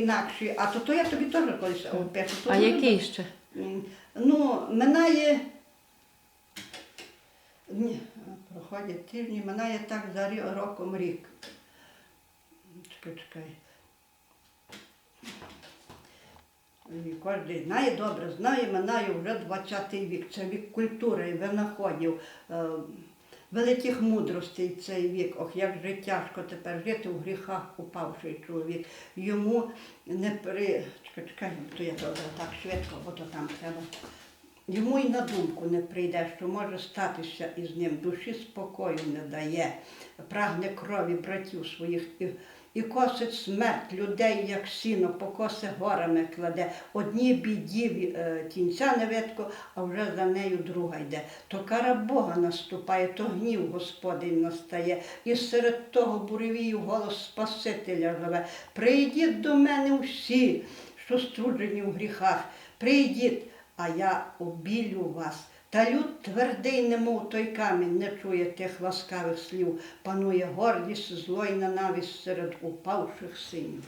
інакші, а то, то я тобі теж колись опишу. То А який ще? Ну, минає. Ні, проходять тижні, минає так за рі- роком рік. Чекай, чекай. І Кожен знає добре, знає, минає вже 20 вік. Це вік культури, винаходів, е, великих мудростей цей вік. Ох, як же тяжко тепер жити у гріхах упавший чоловік. Йому не при. Чекай, чекай, то я так швидко, бо то там треба. Йому й на думку не прийде, що може статися із ним, душі спокою не дає, прагне крові братів своїх і, і косить смерть людей, як сіно, покоси горами кладе. Одній біді е, кінця не видко, а вже за нею друга йде. То кара Бога наступає, то гнів Господень настає, і серед того буревію голос Спасителя живе. Прийдіть до мене всі, що струджені в гріхах, прийдіть а я обілю вас. Та люд твердий, немов той камінь, не чує тих ласкавих слів, панує гордість, зло й ненависть серед упавших синів.